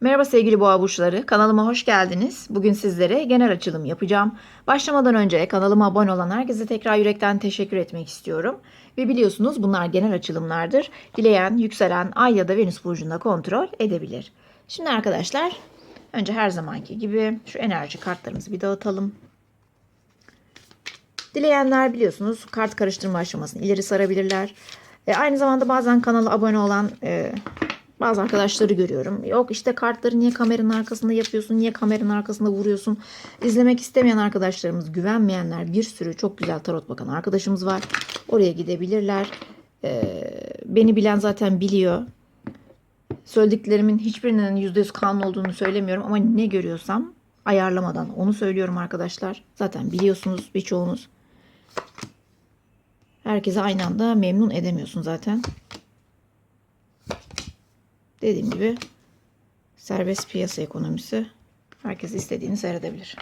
Merhaba sevgili boğa burçları. Kanalıma hoş geldiniz. Bugün sizlere genel açılım yapacağım. Başlamadan önce kanalıma abone olan herkese tekrar yürekten teşekkür etmek istiyorum. Ve biliyorsunuz bunlar genel açılımlardır. Dileyen, yükselen, ay ya da venüs burcunda kontrol edebilir. Şimdi arkadaşlar önce her zamanki gibi şu enerji kartlarımızı bir dağıtalım. Dileyenler biliyorsunuz kart karıştırma aşamasını ileri sarabilirler. E, aynı zamanda bazen kanala abone olan e, bazı arkadaşları görüyorum. Yok işte kartları niye kameranın arkasında yapıyorsun, niye kameranın arkasında vuruyorsun. İzlemek istemeyen arkadaşlarımız, güvenmeyenler bir sürü çok güzel tarot bakan arkadaşımız var. Oraya gidebilirler. Ee, beni bilen zaten biliyor. Söylediklerimin hiçbirinin %100 kanun olduğunu söylemiyorum ama ne görüyorsam ayarlamadan onu söylüyorum arkadaşlar. Zaten biliyorsunuz birçoğunuz. Herkese aynı anda memnun edemiyorsun zaten. Dediğim gibi serbest piyasa ekonomisi herkes istediğini seyredebilir.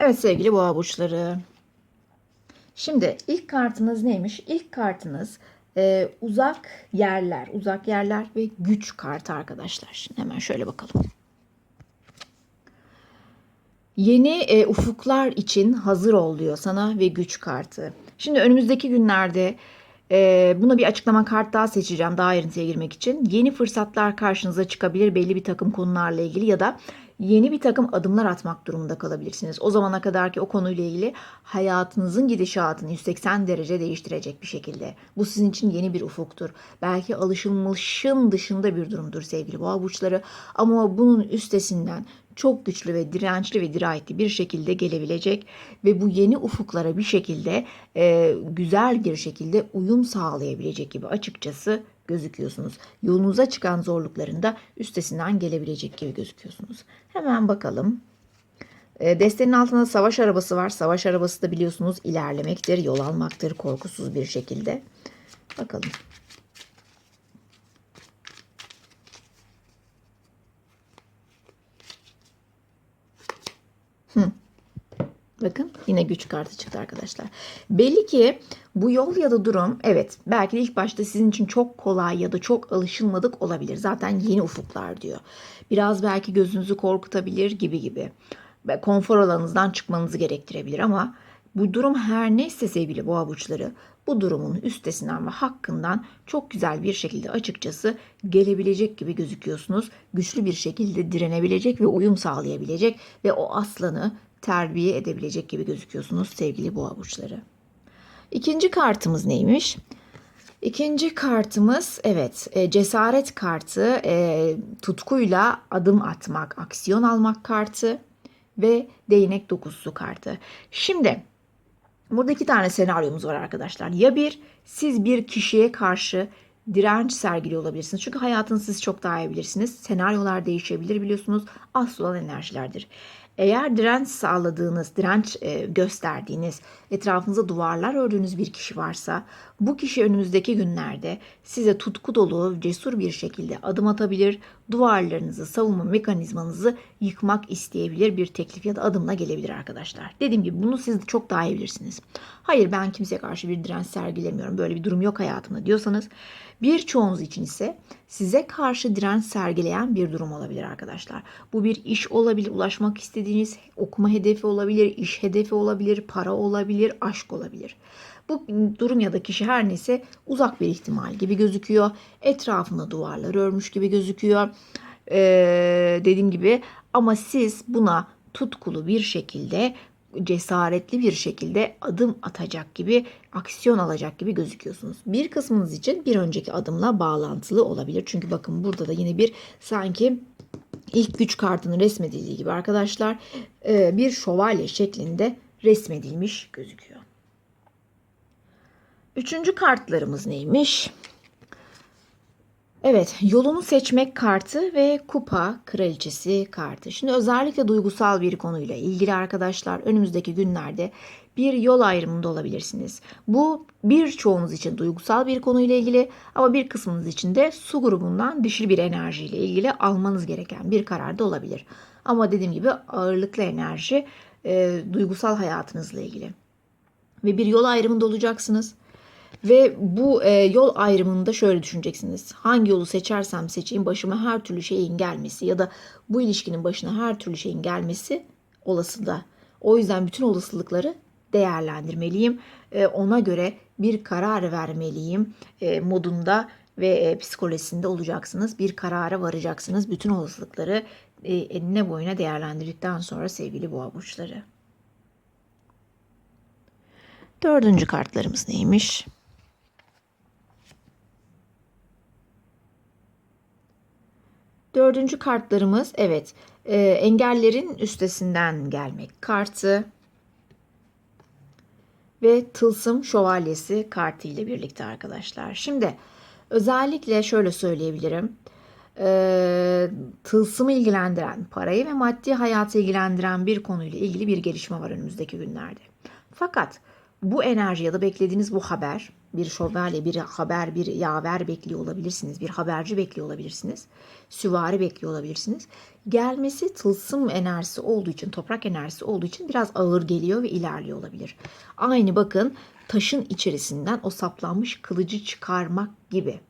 Evet sevgili boğa burçları. Şimdi ilk kartınız neymiş? İlk kartınız e, uzak yerler, uzak yerler ve güç kartı arkadaşlar. Şimdi hemen şöyle bakalım. Yeni e, ufuklar için hazır ol diyor sana ve güç kartı. Şimdi önümüzdeki günlerde e, buna bir açıklama kart daha seçeceğim daha ayrıntıya girmek için. Yeni fırsatlar karşınıza çıkabilir belli bir takım konularla ilgili ya da yeni bir takım adımlar atmak durumunda kalabilirsiniz. O zamana kadar ki o konuyla ilgili hayatınızın gidişatını 180 derece değiştirecek bir şekilde. Bu sizin için yeni bir ufuktur. Belki alışılmışın dışında bir durumdur sevgili boğa burçları ama bunun üstesinden çok güçlü ve dirençli ve dirayetli bir şekilde gelebilecek ve bu yeni ufuklara bir şekilde e, güzel bir şekilde uyum sağlayabilecek gibi açıkçası gözüküyorsunuz. Yolunuza çıkan zorlukların da üstesinden gelebilecek gibi gözüküyorsunuz. Hemen bakalım. E, Destenin altında savaş arabası var. Savaş arabası da biliyorsunuz ilerlemektir, yol almaktır korkusuz bir şekilde. Bakalım. Bakın yine güç kartı çıktı arkadaşlar. Belli ki bu yol ya da durum evet belki de ilk başta sizin için çok kolay ya da çok alışılmadık olabilir. Zaten yeni ufuklar diyor. Biraz belki gözünüzü korkutabilir gibi gibi. Ve konfor alanınızdan çıkmanızı gerektirebilir ama bu durum her neyse sevgili boğa burçları bu durumun üstesinden ve hakkından çok güzel bir şekilde açıkçası gelebilecek gibi gözüküyorsunuz. Güçlü bir şekilde direnebilecek ve uyum sağlayabilecek ve o aslanı terbiye edebilecek gibi gözüküyorsunuz sevgili boğa burçları. İkinci kartımız neymiş? İkinci kartımız evet e, cesaret kartı, e, tutkuyla adım atmak, aksiyon almak kartı ve değnek dokuzusu kartı. Şimdi burada iki tane senaryomuz var arkadaşlar. Ya bir siz bir kişiye karşı direnç sergiliyor olabilirsiniz. Çünkü hayatını siz çok daha iyi bilirsiniz. Senaryolar değişebilir biliyorsunuz. Asıl olan enerjilerdir. Eğer direnç sağladığınız, direnç e, gösterdiğiniz, etrafınıza duvarlar ördüğünüz bir kişi varsa bu kişi önümüzdeki günlerde size tutku dolu, cesur bir şekilde adım atabilir, duvarlarınızı, savunma mekanizmanızı yıkmak isteyebilir bir teklif ya da adımla gelebilir arkadaşlar. Dediğim gibi bunu siz çok daha iyi bilirsiniz. Hayır ben kimseye karşı bir direnç sergilemiyorum, böyle bir durum yok hayatımda diyorsanız birçoğunuz için ise size karşı direnç sergileyen bir durum olabilir arkadaşlar. Bu bir iş olabilir, ulaşmak istediğiniz okuma hedefi olabilir, iş hedefi olabilir, para olabilir, aşk olabilir. Bu durum ya da kişi her neyse uzak bir ihtimal gibi gözüküyor. Etrafında duvarlar örmüş gibi gözüküyor. Ee, dediğim gibi ama siz buna tutkulu bir şekilde cesaretli bir şekilde adım atacak gibi, aksiyon alacak gibi gözüküyorsunuz. Bir kısmınız için bir önceki adımla bağlantılı olabilir. Çünkü bakın burada da yine bir sanki ilk güç kartının resmedildiği gibi arkadaşlar bir şövalye şeklinde resmedilmiş gözüküyor. Üçüncü kartlarımız neymiş? Evet, yolunu seçmek kartı ve kupa kraliçesi kartı. Şimdi özellikle duygusal bir konuyla ilgili arkadaşlar önümüzdeki günlerde bir yol ayrımında olabilirsiniz. Bu birçoğunuz için duygusal bir konuyla ilgili ama bir kısmınız için de su grubundan dişil bir enerjiyle ilgili almanız gereken bir karar da olabilir. Ama dediğim gibi ağırlıklı enerji e, duygusal hayatınızla ilgili. Ve bir yol ayrımında olacaksınız. Ve bu e, yol ayrımında şöyle düşüneceksiniz. Hangi yolu seçersem seçeyim başıma her türlü şeyin gelmesi ya da bu ilişkinin başına her türlü şeyin gelmesi olası da. O yüzden bütün olasılıkları değerlendirmeliyim. E, ona göre bir karar vermeliyim e, modunda ve e, psikolojisinde olacaksınız. Bir karara varacaksınız. Bütün olasılıkları enine boyuna değerlendirdikten sonra sevgili boğa burçları. Dördüncü kartlarımız neymiş? Dördüncü kartlarımız evet e, engellerin üstesinden gelmek kartı ve tılsım şövalyesi kartı ile birlikte arkadaşlar. Şimdi özellikle şöyle söyleyebilirim. E, tılsımı ilgilendiren, parayı ve maddi hayatı ilgilendiren bir konuyla ilgili bir gelişme var önümüzdeki günlerde. Fakat bu enerji ya da beklediğiniz bu haber, bir şövalye, bir haber, bir yaver bekliyor olabilirsiniz. Bir haberci bekliyor olabilirsiniz. Süvari bekliyor olabilirsiniz. Gelmesi tılsım enerjisi olduğu için, toprak enerjisi olduğu için biraz ağır geliyor ve ilerliyor olabilir. Aynı bakın taşın içerisinden o saplanmış kılıcı çıkarmak gibi.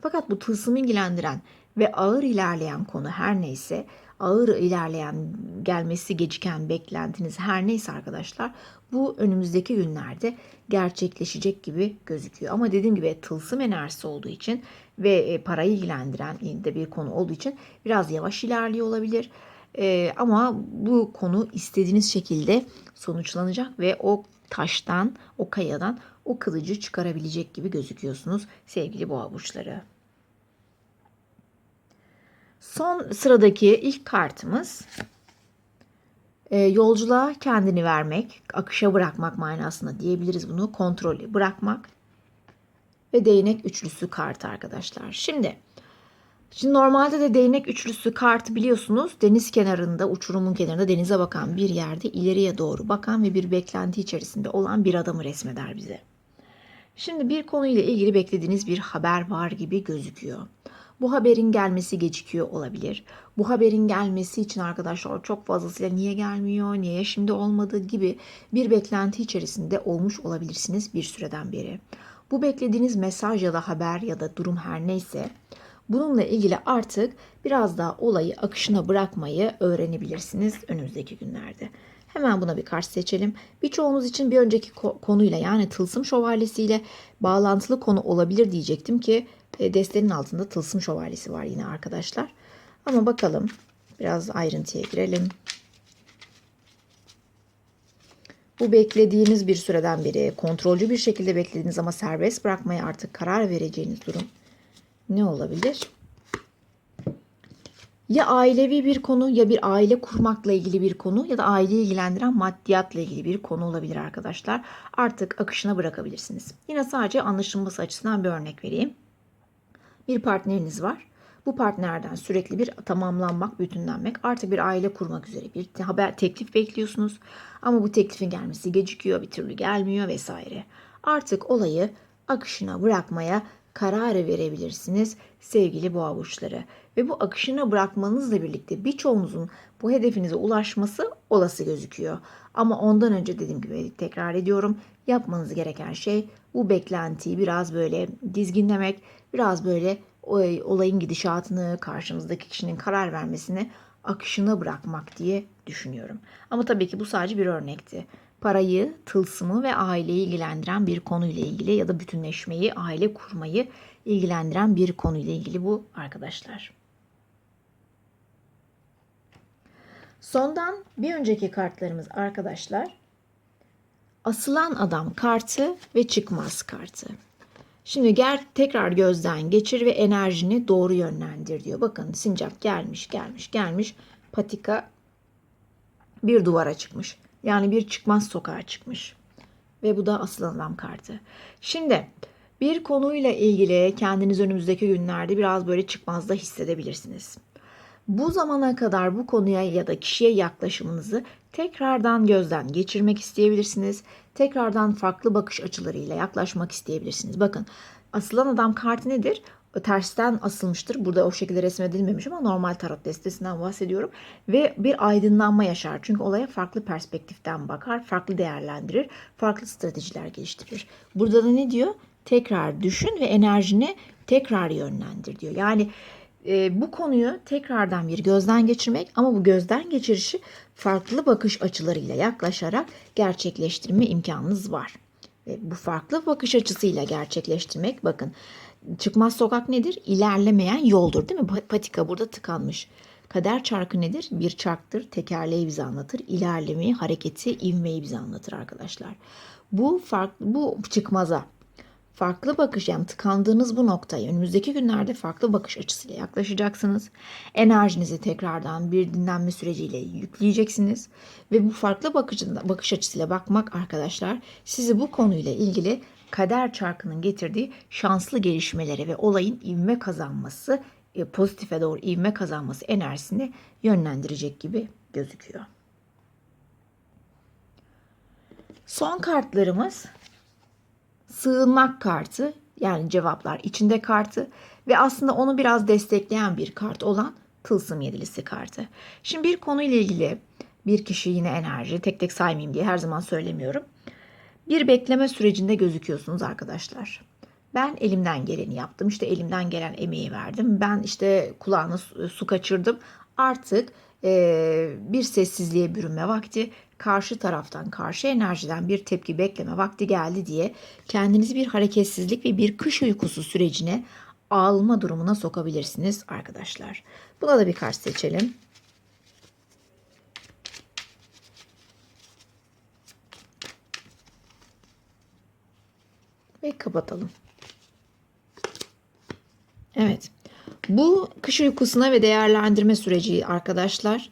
Fakat bu tılsımı ilgilendiren ve ağır ilerleyen konu her neyse ağır ilerleyen gelmesi geciken beklentiniz her neyse arkadaşlar bu önümüzdeki günlerde gerçekleşecek gibi gözüküyor. Ama dediğim gibi tılsım enerjisi olduğu için ve e, parayı ilgilendiren de bir konu olduğu için biraz yavaş ilerliyor olabilir. Ee, ama bu konu istediğiniz şekilde sonuçlanacak ve o taştan, o kayadan o kılıcı çıkarabilecek gibi gözüküyorsunuz sevgili boğa burçları. Son sıradaki ilk kartımız e, yolculuğa kendini vermek, akışa bırakmak manasında diyebiliriz bunu. Kontrolü bırakmak ve değnek üçlüsü kartı arkadaşlar. Şimdi Şimdi normalde de değnek üçlüsü kartı biliyorsunuz deniz kenarında, uçurumun kenarında denize bakan bir yerde ileriye doğru bakan ve bir beklenti içerisinde olan bir adamı resmeder bize. Şimdi bir konuyla ilgili beklediğiniz bir haber var gibi gözüküyor. Bu haberin gelmesi gecikiyor olabilir. Bu haberin gelmesi için arkadaşlar çok fazlasıyla niye gelmiyor, niye şimdi olmadı gibi bir beklenti içerisinde olmuş olabilirsiniz bir süreden beri. Bu beklediğiniz mesaj ya da haber ya da durum her neyse bununla ilgili artık biraz daha olayı akışına bırakmayı öğrenebilirsiniz önümüzdeki günlerde. Hemen buna bir kart seçelim. Birçoğunuz için bir önceki konuyla yani tılsım şövalyesiyle bağlantılı konu olabilir diyecektim ki destenin altında tılsım şövalyesi var yine arkadaşlar. Ama bakalım biraz ayrıntıya girelim. Bu beklediğiniz bir süreden beri kontrolcü bir şekilde beklediğiniz ama serbest bırakmaya artık karar vereceğiniz durum ne olabilir? Ya ailevi bir konu ya bir aile kurmakla ilgili bir konu ya da aileyi ilgilendiren maddiyatla ilgili bir konu olabilir arkadaşlar. Artık akışına bırakabilirsiniz. Yine sadece anlaşılması açısından bir örnek vereyim. Bir partneriniz var. Bu partnerden sürekli bir tamamlanmak, bütünlenmek, artık bir aile kurmak üzere bir haber teklif bekliyorsunuz. Ama bu teklifin gelmesi gecikiyor, bir türlü gelmiyor vesaire. Artık olayı akışına bırakmaya karar verebilirsiniz sevgili boğa burçları. Ve bu akışına bırakmanızla birlikte birçoğunuzun bu hedefinize ulaşması olası gözüküyor. Ama ondan önce dediğim gibi tekrar ediyorum yapmanız gereken şey bu beklentiyi biraz böyle dizginlemek, biraz böyle olayın gidişatını, karşımızdaki kişinin karar vermesini akışına bırakmak diye düşünüyorum. Ama tabii ki bu sadece bir örnekti. Parayı, tılsımı ve aileyi ilgilendiren bir konuyla ilgili ya da bütünleşmeyi, aile kurmayı ilgilendiren bir konuyla ilgili bu arkadaşlar. Sondan bir önceki kartlarımız arkadaşlar asılan adam kartı ve çıkmaz kartı. Şimdi gel tekrar gözden geçir ve enerjini doğru yönlendir diyor. Bakın sincap gelmiş gelmiş gelmiş patika bir duvara çıkmış. Yani bir çıkmaz sokağa çıkmış. ve bu da asılan adam kartı. Şimdi bir konuyla ilgili kendiniz önümüzdeki günlerde biraz böyle çıkmazda hissedebilirsiniz. Bu zamana kadar bu konuya ya da kişiye yaklaşımınızı tekrardan gözden geçirmek isteyebilirsiniz. Tekrardan farklı bakış açılarıyla yaklaşmak isteyebilirsiniz. Bakın asılan adam kartı nedir? Tersten asılmıştır. Burada o şekilde resmedilmemiş ama normal tarot destesinden bahsediyorum. Ve bir aydınlanma yaşar. Çünkü olaya farklı perspektiften bakar, farklı değerlendirir, farklı stratejiler geliştirir. Burada da ne diyor? Tekrar düşün ve enerjini tekrar yönlendir diyor. Yani e, bu konuyu tekrardan bir gözden geçirmek ama bu gözden geçirişi farklı bakış açılarıyla yaklaşarak gerçekleştirme imkanınız var. Ve bu farklı bakış açısıyla gerçekleştirmek bakın çıkmaz sokak nedir? İlerlemeyen yoldur değil mi? Patika burada tıkanmış. Kader çarkı nedir? Bir çarktır. Tekerleği bize anlatır. İlerlemeyi, hareketi, ivmeyi bize anlatır arkadaşlar. Bu farklı bu çıkmaza farklı bakış yani tıkandığınız bu noktaya önümüzdeki günlerde farklı bakış açısıyla yaklaşacaksınız. Enerjinizi tekrardan bir dinlenme süreciyle yükleyeceksiniz ve bu farklı bakış, bakış açısıyla bakmak arkadaşlar sizi bu konuyla ilgili kader çarkının getirdiği şanslı gelişmelere ve olayın ivme kazanması, e, pozitife doğru ivme kazanması enerjisini yönlendirecek gibi gözüküyor. Son kartlarımız sığınmak kartı yani cevaplar içinde kartı ve aslında onu biraz destekleyen bir kart olan tılsım yedilisi kartı. Şimdi bir konuyla ilgili bir kişi yine enerji tek tek saymayayım diye her zaman söylemiyorum. Bir bekleme sürecinde gözüküyorsunuz arkadaşlar. Ben elimden geleni yaptım. İşte elimden gelen emeği verdim. Ben işte kulağına su kaçırdım. Artık e, bir sessizliğe bürünme vakti, karşı taraftan, karşı enerjiden bir tepki bekleme vakti geldi diye kendinizi bir hareketsizlik ve bir kış uykusu sürecine alma durumuna sokabilirsiniz arkadaşlar. Buna da bir kart seçelim. Kapatalım. Evet. Bu kış uykusuna ve değerlendirme süreci arkadaşlar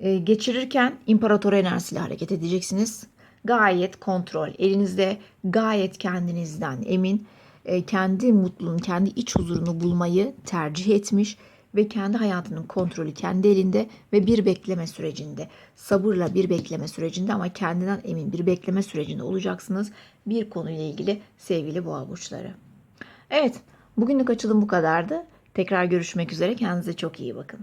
e, geçirirken imparator enerjisiyle hareket edeceksiniz. Gayet kontrol, elinizde gayet kendinizden emin, e, kendi mutluluğunu, kendi iç huzurunu bulmayı tercih etmiş ve kendi hayatının kontrolü kendi elinde ve bir bekleme sürecinde, sabırla bir bekleme sürecinde ama kendinden emin bir bekleme sürecinde olacaksınız bir konuyla ilgili sevgili boğa burçları. Evet, bugünlük açılım bu kadardı. Tekrar görüşmek üzere. Kendinize çok iyi bakın.